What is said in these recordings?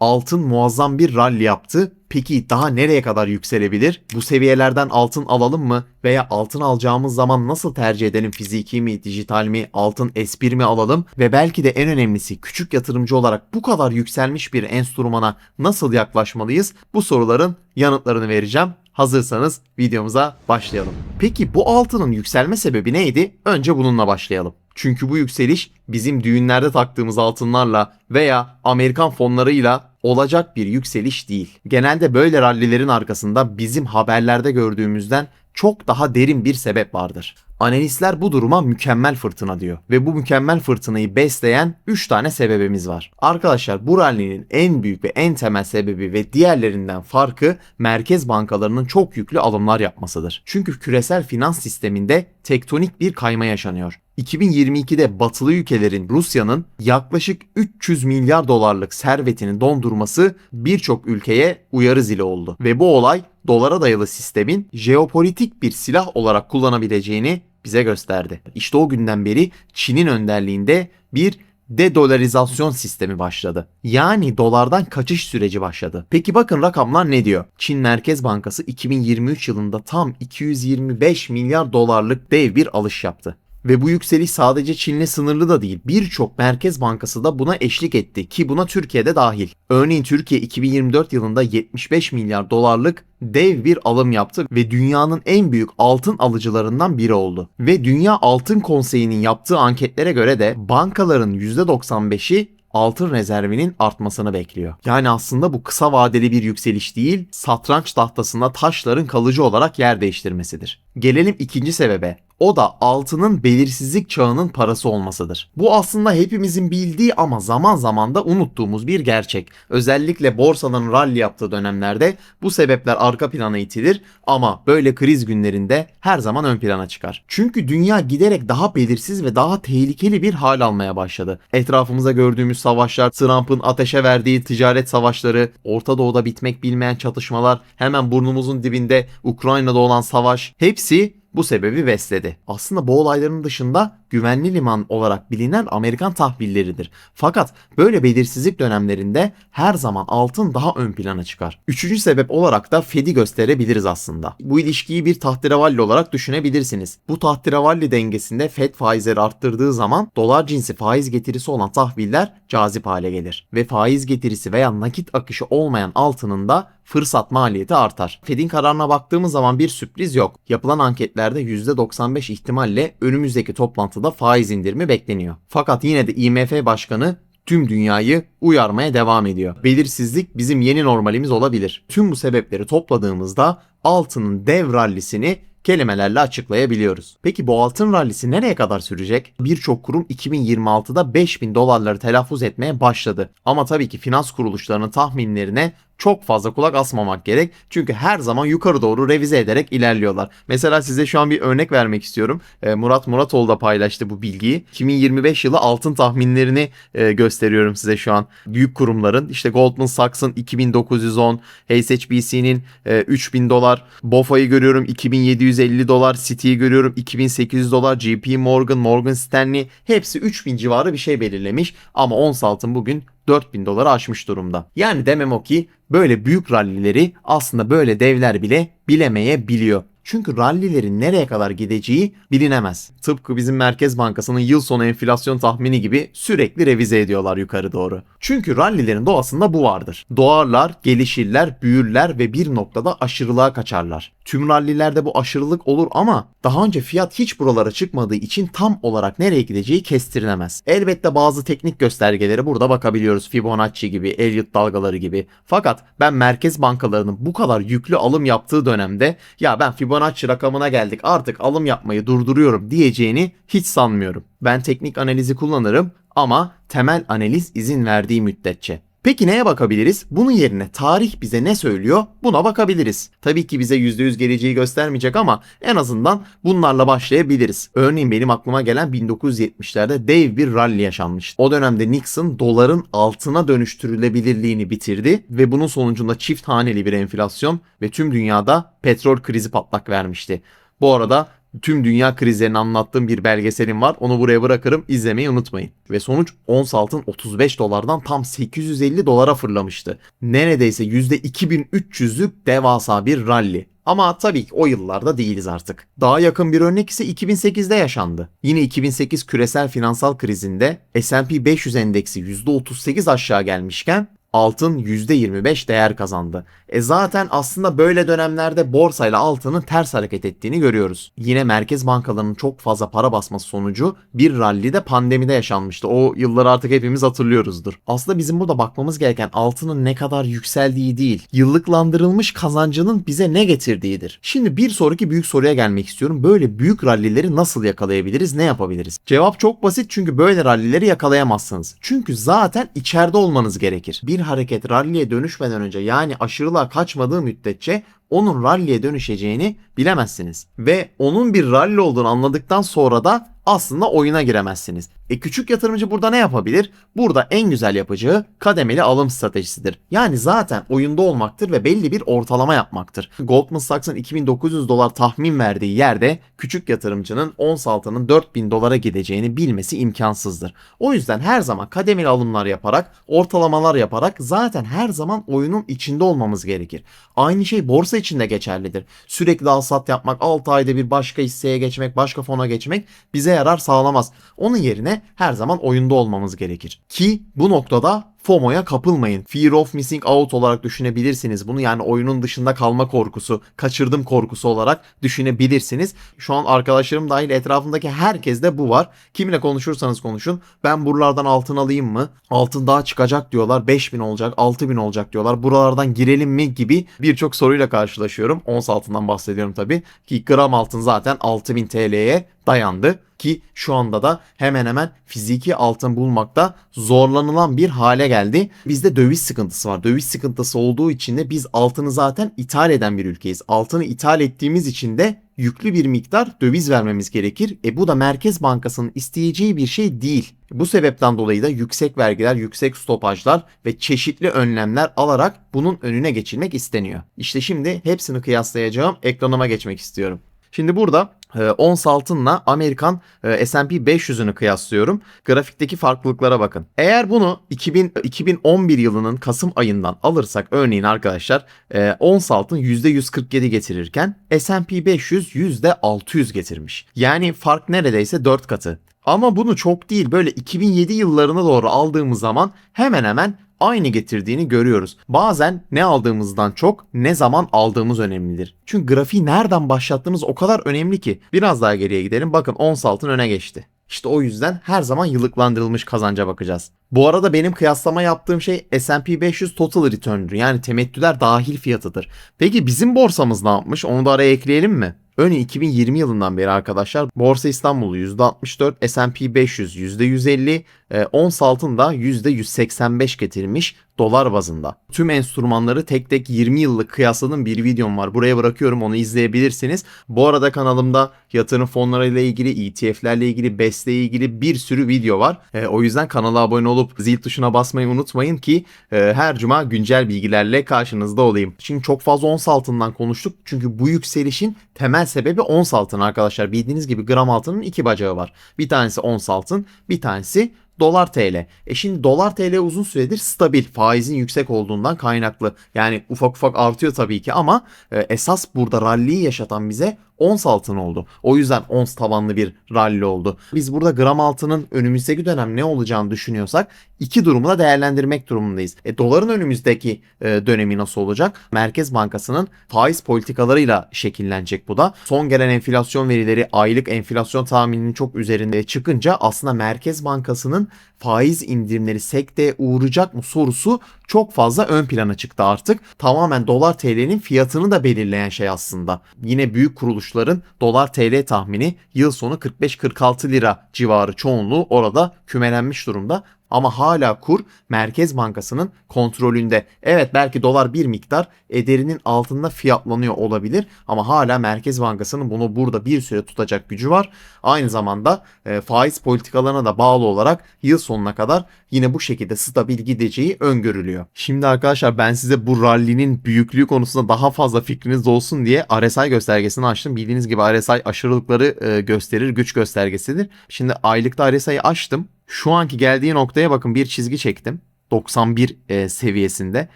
altın muazzam bir rally yaptı. Peki daha nereye kadar yükselebilir? Bu seviyelerden altın alalım mı? Veya altın alacağımız zaman nasıl tercih edelim? Fiziki mi, dijital mi, altın S1 mi alalım? Ve belki de en önemlisi küçük yatırımcı olarak bu kadar yükselmiş bir enstrümana nasıl yaklaşmalıyız? Bu soruların yanıtlarını vereceğim. Hazırsanız videomuza başlayalım. Peki bu altının yükselme sebebi neydi? Önce bununla başlayalım. Çünkü bu yükseliş bizim düğünlerde taktığımız altınlarla veya Amerikan fonlarıyla olacak bir yükseliş değil. Genelde böyle rallilerin arkasında bizim haberlerde gördüğümüzden çok daha derin bir sebep vardır. Analistler bu duruma mükemmel fırtına diyor ve bu mükemmel fırtınayı besleyen 3 tane sebebimiz var. Arkadaşlar bu rallinin en büyük ve en temel sebebi ve diğerlerinden farkı merkez bankalarının çok yüklü alımlar yapmasıdır. Çünkü küresel finans sisteminde tektonik bir kayma yaşanıyor. 2022'de batılı ülkelerin Rusya'nın yaklaşık 300 milyar dolarlık servetini dondurması birçok ülkeye uyarı zili oldu. Ve bu olay dolara dayalı sistemin jeopolitik bir silah olarak kullanabileceğini bize gösterdi. İşte o günden beri Çin'in önderliğinde bir dedolarizasyon sistemi başladı. Yani dolardan kaçış süreci başladı. Peki bakın rakamlar ne diyor? Çin Merkez Bankası 2023 yılında tam 225 milyar dolarlık dev bir alış yaptı. Ve bu yükseliş sadece Çin'le sınırlı da değil. Birçok merkez bankası da buna eşlik etti ki buna Türkiye'de dahil. Örneğin Türkiye 2024 yılında 75 milyar dolarlık dev bir alım yaptı ve dünyanın en büyük altın alıcılarından biri oldu. Ve Dünya Altın Konseyi'nin yaptığı anketlere göre de bankaların %95'i altın rezervinin artmasını bekliyor. Yani aslında bu kısa vadeli bir yükseliş değil, satranç tahtasında taşların kalıcı olarak yer değiştirmesidir. Gelelim ikinci sebebe. O da altının belirsizlik çağının parası olmasıdır. Bu aslında hepimizin bildiği ama zaman zaman da unuttuğumuz bir gerçek. Özellikle borsaların rally yaptığı dönemlerde bu sebepler arka plana itilir ama böyle kriz günlerinde her zaman ön plana çıkar. Çünkü dünya giderek daha belirsiz ve daha tehlikeli bir hal almaya başladı. Etrafımıza gördüğümüz savaşlar, Trump'ın ateşe verdiği ticaret savaşları, Orta Doğu'da bitmek bilmeyen çatışmalar, hemen burnumuzun dibinde Ukrayna'da olan savaş hepsi bu sebebi besledi. Aslında bu olayların dışında güvenli liman olarak bilinen Amerikan tahvilleridir. Fakat böyle belirsizlik dönemlerinde her zaman altın daha ön plana çıkar. Üçüncü sebep olarak da Fed'i gösterebiliriz aslında. Bu ilişkiyi bir tahterevalli olarak düşünebilirsiniz. Bu tahterevalli dengesinde Fed faizleri arttırdığı zaman dolar cinsi faiz getirisi olan tahviller cazip hale gelir. Ve faiz getirisi veya nakit akışı olmayan altının da fırsat maliyeti artar. Fed'in kararına baktığımız zaman bir sürpriz yok. Yapılan anketlerde %95 ihtimalle önümüzdeki toplantıda faiz indirimi bekleniyor. Fakat yine de IMF Başkanı tüm dünyayı uyarmaya devam ediyor. Belirsizlik bizim yeni normalimiz olabilir. Tüm bu sebepleri topladığımızda altının dev rallisini kelimelerle açıklayabiliyoruz. Peki bu altın rallisi nereye kadar sürecek? Birçok kurum 2026'da 5000 dolarları telaffuz etmeye başladı. Ama tabii ki finans kuruluşlarının tahminlerine çok fazla kulak asmamak gerek. Çünkü her zaman yukarı doğru revize ederek ilerliyorlar. Mesela size şu an bir örnek vermek istiyorum. E, Murat Muratoğlu da paylaştı bu bilgiyi. 2025 yılı altın tahminlerini e, gösteriyorum size şu an. Büyük kurumların işte Goldman Sachs'ın 2910, HSBC'nin e, 3000 dolar, BOFA'yı görüyorum 2750 dolar, Citi'yi görüyorum 2800 dolar, JP Morgan, Morgan Stanley hepsi 3000 civarı bir şey belirlemiş ama ons altın bugün 4000 doları aşmış durumda. Yani demem o ki böyle büyük rallileri aslında böyle devler bile bilemeyebiliyor. Çünkü rallilerin nereye kadar gideceği bilinemez. Tıpkı bizim Merkez Bankası'nın yıl sonu enflasyon tahmini gibi sürekli revize ediyorlar yukarı doğru. Çünkü rallilerin doğasında bu vardır. Doğarlar, gelişirler, büyürler ve bir noktada aşırılığa kaçarlar. Tüm rallilerde bu aşırılık olur ama daha önce fiyat hiç buralara çıkmadığı için tam olarak nereye gideceği kestirilemez. Elbette bazı teknik göstergeleri burada bakabiliyoruz. Fibonacci gibi, Elliott dalgaları gibi. Fakat ben merkez bankalarının bu kadar yüklü alım yaptığı dönemde ya ben Fibonacci rakamına geldik artık alım yapmayı durduruyorum diyeceğini hiç sanmıyorum. Ben teknik analizi kullanırım ama temel analiz izin verdiği müddetçe. Peki neye bakabiliriz? Bunun yerine tarih bize ne söylüyor? Buna bakabiliriz. Tabii ki bize %100 geleceği göstermeyecek ama en azından bunlarla başlayabiliriz. Örneğin benim aklıma gelen 1970'lerde dev bir rally yaşanmıştı. O dönemde Nixon doların altına dönüştürülebilirliğini bitirdi ve bunun sonucunda çift haneli bir enflasyon ve tüm dünyada petrol krizi patlak vermişti. Bu arada tüm dünya krizlerini anlattığım bir belgeselim var. Onu buraya bırakırım. İzlemeyi unutmayın. Ve sonuç ons altın 35 dolardan tam 850 dolara fırlamıştı. Neredeyse %2300'lük devasa bir rally. Ama tabii ki o yıllarda değiliz artık. Daha yakın bir örnek ise 2008'de yaşandı. Yine 2008 küresel finansal krizinde S&P 500 endeksi %38 aşağı gelmişken altın %25 değer kazandı. E zaten aslında böyle dönemlerde borsayla altının ters hareket ettiğini görüyoruz. Yine merkez bankalarının çok fazla para basması sonucu bir rally de pandemide yaşanmıştı. O yılları artık hepimiz hatırlıyoruzdur. Aslında bizim burada bakmamız gereken altının ne kadar yükseldiği değil, yıllıklandırılmış kazancının bize ne getirdiğidir. Şimdi bir sonraki büyük soruya gelmek istiyorum. Böyle büyük rallileri nasıl yakalayabiliriz, ne yapabiliriz? Cevap çok basit çünkü böyle rallileri yakalayamazsınız. Çünkü zaten içeride olmanız gerekir. Bir hareket ralliye dönüşmeden önce yani aşırılığa kaçmadığı müddetçe onun ralliye dönüşeceğini bilemezsiniz. Ve onun bir rally olduğunu anladıktan sonra da aslında oyuna giremezsiniz. E küçük yatırımcı burada ne yapabilir? Burada en güzel yapacağı kademeli alım stratejisidir. Yani zaten oyunda olmaktır ve belli bir ortalama yapmaktır. Goldman Sachs'ın 2900 dolar tahmin verdiği yerde küçük yatırımcının ons altının 4000 dolara gideceğini bilmesi imkansızdır. O yüzden her zaman kademeli alımlar yaparak, ortalamalar yaparak zaten her zaman oyunun içinde olmamız gerekir. Aynı şey borsa için de geçerlidir. Sürekli al sat yapmak, 6 ayda bir başka hisseye geçmek, başka fona geçmek bize yarar sağlamaz. Onun yerine her zaman oyunda olmamız gerekir. Ki bu noktada FOMO'ya kapılmayın. Fear of missing out olarak düşünebilirsiniz bunu. Yani oyunun dışında kalma korkusu, kaçırdım korkusu olarak düşünebilirsiniz. Şu an arkadaşlarım dahil etrafımdaki herkeste bu var. Kiminle konuşursanız konuşun. Ben buralardan altın alayım mı? Altın daha çıkacak diyorlar. 5000 olacak, 6000 olacak diyorlar. Buralardan girelim mi gibi birçok soruyla karşılaşıyorum. Ons altından bahsediyorum tabii. Ki gram altın zaten 6000 TL'ye dayandı ki şu anda da hemen hemen fiziki altın bulmakta zorlanılan bir hale geldi. Bizde döviz sıkıntısı var. Döviz sıkıntısı olduğu için de biz altını zaten ithal eden bir ülkeyiz. Altını ithal ettiğimiz için de yüklü bir miktar döviz vermemiz gerekir. E bu da Merkez Bankası'nın isteyeceği bir şey değil. Bu sebepten dolayı da yüksek vergiler, yüksek stopajlar ve çeşitli önlemler alarak bunun önüne geçilmek isteniyor. İşte şimdi hepsini kıyaslayacağım. Ekranıma geçmek istiyorum. Şimdi burada ons altınla Amerikan e, S&P 500'ünü kıyaslıyorum. Grafikteki farklılıklara bakın. Eğer bunu 2000, 2011 yılının Kasım ayından alırsak örneğin arkadaşlar e, ons altın %147 getirirken S&P 500 %600 getirmiş. Yani fark neredeyse 4 katı. Ama bunu çok değil böyle 2007 yıllarına doğru aldığımız zaman hemen hemen aynı getirdiğini görüyoruz. Bazen ne aldığımızdan çok ne zaman aldığımız önemlidir. Çünkü grafiği nereden başlattığımız o kadar önemli ki. Biraz daha geriye gidelim. Bakın ons altın öne geçti. İşte o yüzden her zaman yıllıklandırılmış kazanca bakacağız. Bu arada benim kıyaslama yaptığım şey S&P 500 Total Return'dur. Yani temettüler dahil fiyatıdır. Peki bizim borsamız ne yapmış? Onu da araya ekleyelim mi? Örneğin 2020 yılından beri arkadaşlar Borsa İstanbul %64, S&P 500 %150, e, ons altın da %185 getirmiş dolar bazında. Tüm enstrümanları tek tek 20 yıllık kıyasladığım bir videom var. Buraya bırakıyorum onu izleyebilirsiniz. Bu arada kanalımda yatırım fonlarıyla ilgili, ETF'lerle ilgili, BES'le ilgili bir sürü video var. E, o yüzden kanala abone olup zil tuşuna basmayı unutmayın ki e, her cuma güncel bilgilerle karşınızda olayım. Şimdi çok fazla ons altından konuştuk. Çünkü bu yükselişin temel sebebi ons altın arkadaşlar. Bildiğiniz gibi gram altının iki bacağı var. Bir tanesi ons altın, bir tanesi dolar TL. E şimdi dolar TL uzun süredir stabil faizin yüksek olduğundan kaynaklı. Yani ufak ufak artıyor tabii ki ama e, esas burada rally'yi yaşatan bize ons altın oldu. O yüzden ons tabanlı bir rally oldu. Biz burada gram altının önümüzdeki dönem ne olacağını düşünüyorsak iki durumu da değerlendirmek durumundayız. E, doların önümüzdeki e, dönemi nasıl olacak? Merkez Bankası'nın faiz politikalarıyla şekillenecek bu da. Son gelen enflasyon verileri aylık enflasyon tahmininin çok üzerinde çıkınca aslında Merkez Bankası'nın faiz indirimleri sekteye uğrayacak mı sorusu çok fazla ön plana çıktı artık. Tamamen dolar TL'nin fiyatını da belirleyen şey aslında. Yine büyük kuruluşların dolar TL tahmini yıl sonu 45-46 lira civarı çoğunluğu orada kümelenmiş durumda. Ama hala kur Merkez Bankası'nın kontrolünde. Evet belki dolar bir miktar ederinin altında fiyatlanıyor olabilir ama hala Merkez Bankası'nın bunu burada bir süre tutacak gücü var. Aynı zamanda e, faiz politikalarına da bağlı olarak yıl sonuna kadar yine bu şekilde stabil gideceği öngörülüyor. Şimdi arkadaşlar ben size bu rally'nin büyüklüğü konusunda daha fazla fikriniz olsun diye RSI göstergesini açtım. Bildiğiniz gibi RSI aşırılıkları e, gösterir, güç göstergesidir. Şimdi aylıkta RSI'yi açtım. Şu anki geldiği noktaya bakın bir çizgi çektim. 91 e, seviyesinde.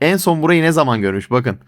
En son burayı ne zaman görmüş bakın.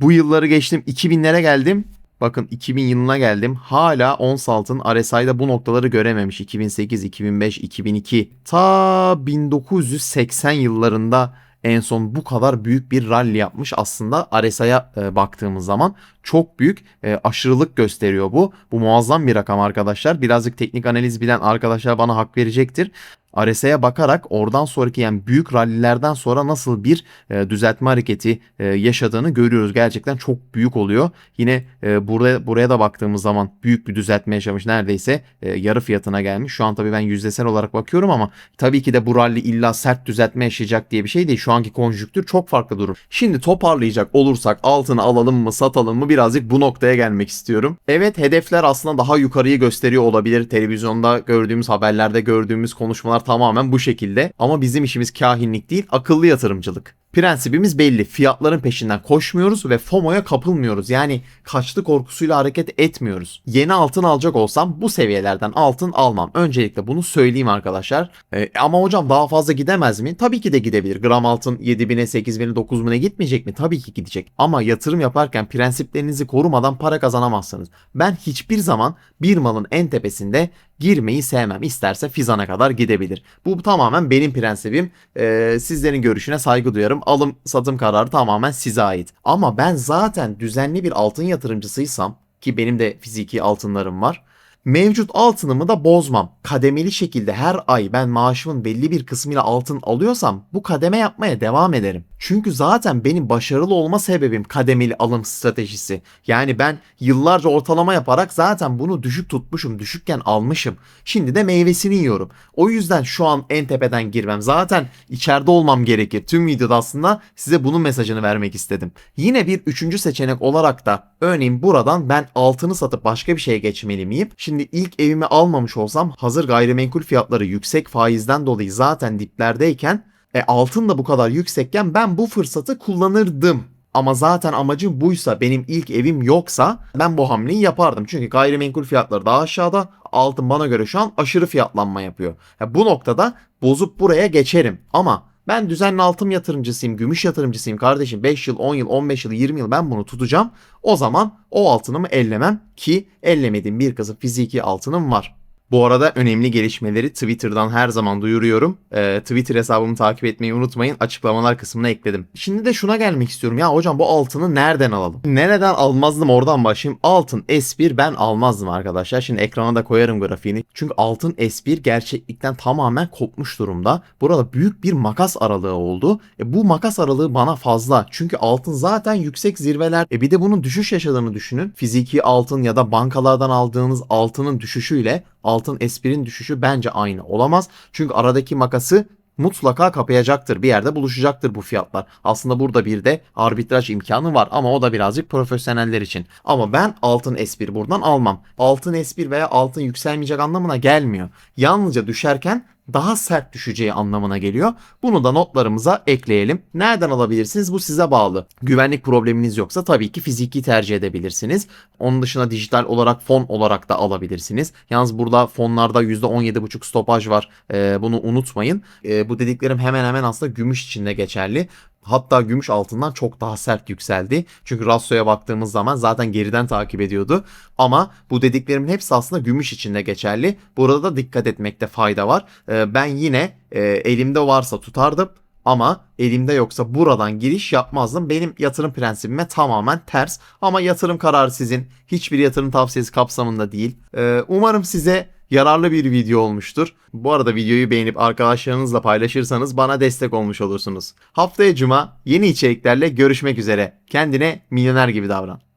Bu yılları geçtim 2000'lere geldim. Bakın 2000 yılına geldim. Hala ons altın RSI'da bu noktaları görememiş. 2008, 2005, 2002. Ta 1980 yıllarında en son bu kadar büyük bir rally yapmış aslında RSI'ya e, baktığımız zaman çok büyük e, aşırılık gösteriyor bu. Bu muazzam bir rakam arkadaşlar. Birazcık teknik analiz bilen arkadaşlar bana hak verecektir. RSI'ye bakarak oradan sonraki yani büyük rallilerden sonra nasıl bir e, düzeltme hareketi e, yaşadığını görüyoruz. Gerçekten çok büyük oluyor. Yine e, buraya buraya da baktığımız zaman büyük bir düzeltme yaşamış. Neredeyse e, yarı fiyatına gelmiş. Şu an tabii ben yüzdesel olarak bakıyorum ama tabii ki de bu rally illa sert düzeltme yaşayacak diye bir şey değil. Şu anki konjüktür çok farklı durum. Şimdi toparlayacak olursak altını alalım mı satalım mı birazcık bu noktaya gelmek istiyorum. Evet hedefler aslında daha yukarıyı gösteriyor olabilir. Televizyonda gördüğümüz haberlerde gördüğümüz konuşmalar tamamen bu şekilde. Ama bizim işimiz kahinlik değil akıllı yatırımcılık. Prensibimiz belli. Fiyatların peşinden koşmuyoruz ve FOMO'ya kapılmıyoruz. Yani kaçlı korkusuyla hareket etmiyoruz. Yeni altın alacak olsam bu seviyelerden altın almam. Öncelikle bunu söyleyeyim arkadaşlar. Ee, ama hocam daha fazla gidemez mi? Tabii ki de gidebilir. Gram altın 7000'e 8000'e 9000'e gitmeyecek mi? Tabii ki gidecek. Ama yatırım yaparken prensiplerinizi korumadan para kazanamazsınız. Ben hiçbir zaman bir malın en tepesinde girmeyi sevmem. İsterse Fizan'a kadar gidebilir. Bu tamamen benim prensibim. Ee, sizlerin görüşüne saygı duyarım. Alım satım kararı tamamen size ait. Ama ben zaten düzenli bir altın yatırımcısıysam ki benim de fiziki altınlarım var mevcut altınımı da bozmam. Kademeli şekilde her ay ben maaşımın belli bir kısmıyla altın alıyorsam bu kademe yapmaya devam ederim. Çünkü zaten benim başarılı olma sebebim kademeli alım stratejisi. Yani ben yıllarca ortalama yaparak zaten bunu düşük tutmuşum, düşükken almışım. Şimdi de meyvesini yiyorum. O yüzden şu an en tepeden girmem. Zaten içeride olmam gerekir. Tüm videoda aslında size bunun mesajını vermek istedim. Yine bir üçüncü seçenek olarak da örneğin buradan ben altını satıp başka bir şeye geçmeli miyim? Şimdi ilk evimi almamış olsam hazır gayrimenkul fiyatları yüksek faizden dolayı zaten diplerdeyken e, altın da bu kadar yüksekken ben bu fırsatı kullanırdım. Ama zaten amacım buysa benim ilk evim yoksa ben bu hamleyi yapardım. Çünkü gayrimenkul fiyatları daha aşağıda altın bana göre şu an aşırı fiyatlanma yapıyor. Ya bu noktada bozup buraya geçerim. Ama ben düzenli altın yatırımcısıyım, gümüş yatırımcısıyım kardeşim. 5 yıl, 10 yıl, 15 yıl, 20 yıl ben bunu tutacağım. O zaman o altınımı ellemem ki ellemediğim bir kısım fiziki altınım var. Bu arada önemli gelişmeleri Twitter'dan her zaman duyuruyorum. Ee, Twitter hesabımı takip etmeyi unutmayın. Açıklamalar kısmına ekledim. Şimdi de şuna gelmek istiyorum. Ya hocam bu altını nereden alalım? Nereden almazdım oradan başlayayım. Altın S1 ben almazdım arkadaşlar. Şimdi ekrana da koyarım grafiğini. Çünkü altın S1 gerçeklikten tamamen kopmuş durumda. Burada büyük bir makas aralığı oldu. E, bu makas aralığı bana fazla. Çünkü altın zaten yüksek zirveler. E, bir de bunun düşüş yaşadığını düşünün. Fiziki altın ya da bankalardan aldığınız altının düşüşüyle altın S1'in düşüşü bence aynı olamaz. Çünkü aradaki makası mutlaka kapayacaktır. Bir yerde buluşacaktır bu fiyatlar. Aslında burada bir de arbitraj imkanı var ama o da birazcık profesyoneller için. Ama ben altın S1 buradan almam. Altın S1 veya altın yükselmeyecek anlamına gelmiyor. Yalnızca düşerken daha sert düşeceği anlamına geliyor. Bunu da notlarımıza ekleyelim. Nereden alabilirsiniz? Bu size bağlı. Güvenlik probleminiz yoksa tabii ki fiziki tercih edebilirsiniz. Onun dışında dijital olarak fon olarak da alabilirsiniz. Yalnız burada fonlarda %17,5 stopaj var. Ee, bunu unutmayın. Ee, bu dediklerim hemen hemen aslında gümüş içinde geçerli. Hatta gümüş altından çok daha sert yükseldi. Çünkü rasyoya baktığımız zaman zaten geriden takip ediyordu. Ama bu dediklerimin hepsi aslında gümüş içinde geçerli. Burada da dikkat etmekte fayda var. Ee, ben yine e, elimde varsa tutardım. Ama elimde yoksa buradan giriş yapmazdım. Benim yatırım prensibime tamamen ters. Ama yatırım kararı sizin. Hiçbir yatırım tavsiyesi kapsamında değil. Ee, umarım size yararlı bir video olmuştur. Bu arada videoyu beğenip arkadaşlarınızla paylaşırsanız bana destek olmuş olursunuz. Haftaya cuma yeni içeriklerle görüşmek üzere. Kendine milyoner gibi davran.